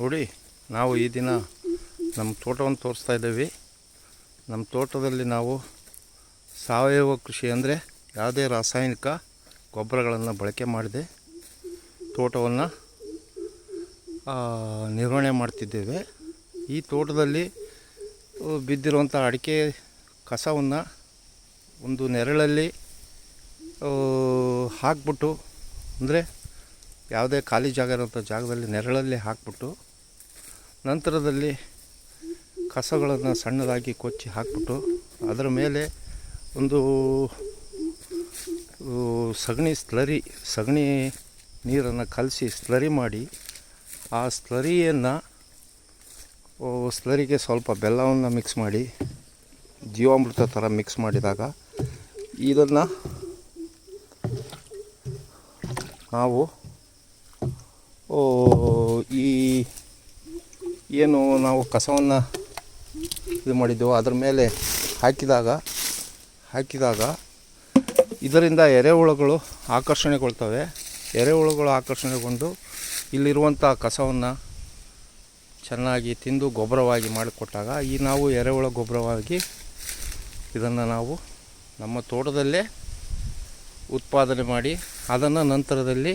ನೋಡಿ, ನಾವು ಈ ದಿನ ನಮ್ಮ ತೋಟವನ್ನು ತೋರಿಸ್ತಾ ಇದ್ದೀವಿ. ನಮ್ಮ ತೋಟದಲ್ಲಿ ನಾವು ಸಾವಯವ ಕೃಷಿ ಅಂದರೆ ಯಾವುದೇ ರಾಸಾಯನಿಕ ಗೊಬ್ಬರಗಳನ್ನು ಬಳಕೆ ಮಾಡದೆ ತೋಟವನ್ನು ನಿರ್ವಹಣೆ ಮಾಡ್ತಿದ್ದೇವೆ. ಈ ತೋಟದಲ್ಲಿ ಬಿದ್ದಿರುವಂಥ ಅಡಿಕೆ ಕಸವನ್ನು ಒಂದು ನೆರಳಲ್ಲಿ ಹಾಕ್ಬಿಟ್ಟು, ಅಂದರೆ ಯಾವುದೇ ಖಾಲಿ ಜಾಗ ಇರೋಂಥ ಜಾಗದಲ್ಲಿ ನೆರಳಲ್ಲಿ ಹಾಕ್ಬಿಟ್ಟು ನಂತರದಲ್ಲಿ ಕಸಗಳನ್ನು ಸಣ್ಣದಾಗಿ ಕೊಚ್ಚಿ ಹಾಕ್ಬಿಟ್ಟು ಅದರ ಮೇಲೆ ಒಂದು ಸಗಣಿ ಸ್ಲರಿ, ಸಗಣಿ ನೀರನ್ನು ಕಲಸಿ ಸ್ಲರಿ ಮಾಡಿ ಆ ಸ್ಲರಿಯನ್ನು ಸ್ಲರಿಗೆ ಸ್ವಲ್ಪ ಬೆಲ್ಲವನ್ನು ಮಿಕ್ಸ್ ಮಾಡಿ, ಜೀವಾಮೃತ ಥರ ಮಿಕ್ಸ್ ಮಾಡಿದಾಗ ಇದನ್ನು ನಾವು ಈ ಏನು ನಾವು ಕಸವನ್ನು ಇದು ಮಾಡಿದ್ದೆವು, ಅದ್ರ ಮೇಲೆ ಹಾಕಿದಾಗ ಹಾಕಿದಾಗ ಇದರಿಂದ ಎರೆಹುಳುಗಳು ಆಕರ್ಷಣೆಗೊಳ್ತವೆ. ಎರೆಹುಳುಗಳು ಆಕರ್ಷಣೆಗೊಂಡು ಇಲ್ಲಿರುವಂಥ ಕಸವನ್ನು ಚೆನ್ನಾಗಿ ತಿಂದು ಗೊಬ್ಬರವಾಗಿ ಮಾಡಿಕೊಟ್ಟಾಗ ಈ ನಾವು ಎರೆಹುಳ ಗೊಬ್ಬರವಾಗಿ ಇದನ್ನು ನಾವು ನಮ್ಮ ತೋಟದಲ್ಲೇ ಉತ್ಪಾದನೆ ಮಾಡಿ ಅದನ್ನು ನಂತರದಲ್ಲಿ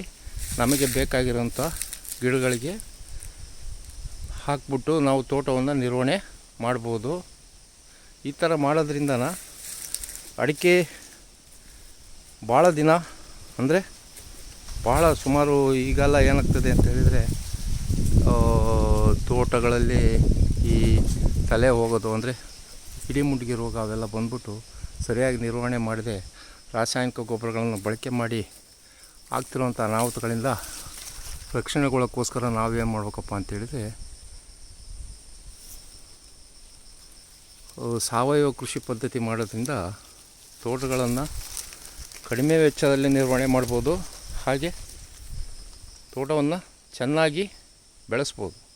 ನಮಗೆ ಬೇಕಾಗಿರೋಂಥ ಗಿಡಗಳಿಗೆ ಹಾಕ್ಬಿಟ್ಟು ನಾವು ತೋಟವನ್ನು ನಿರ್ವಹಣೆ ಮಾಡ್ಬೋದು. ಈ ಥರ ಮಾಡೋದ್ರಿಂದ ಅಡಿಕೆ ಭಾಳ ದಿನ ಅಂದರೆ ಭಾಳ ಸುಮಾರು ಈಗೆಲ್ಲ ಏನಾಗ್ತದೆ ಅಂತ ಹೇಳಿದರೆ ತೋಟಗಳಲ್ಲಿ ಈ ತಲೆ ಹೋಗೋದು ಅಂದರೆ ಇಡಿಮುಂಡಿಗೆ ರೋಗ ಅವೆಲ್ಲ ಬಂದ್ಬಿಟ್ಟು ಸರಿಯಾಗಿ ನಿರ್ವಹಣೆ ಮಾಡದೆ ರಾಸಾಯನಿಕ ಗೊಬ್ಬರಗಳನ್ನು ಬಳಕೆ ಮಾಡಿ ಆಗ್ತಿರುವಂಥ ಅನಾಹುತಗಳಿಂದ ರಕ್ಷಣೆಗೊಳ್ಳೋಕ್ಕೋಸ್ಕರ ನಾವೇನು ಮಾಡ್ಬೇಕಪ್ಪ ಅಂತೇಳಿದರೆ ಸಾವಯವ ಕೃಷಿ ಪದ್ಧತಿ ಮಾಡೋದ್ರಿಂದ ತೋಟಗಳನ್ನು ಕಡಿಮೆ ವೆಚ್ಚದಲ್ಲಿ ನಿರ್ವಹಣೆ ಮಾಡ್ಬೋದು, ಹಾಗೆ ತೋಟವನ್ನು ಚೆನ್ನಾಗಿ ಬೆಳೆಸ್ಬೋದು.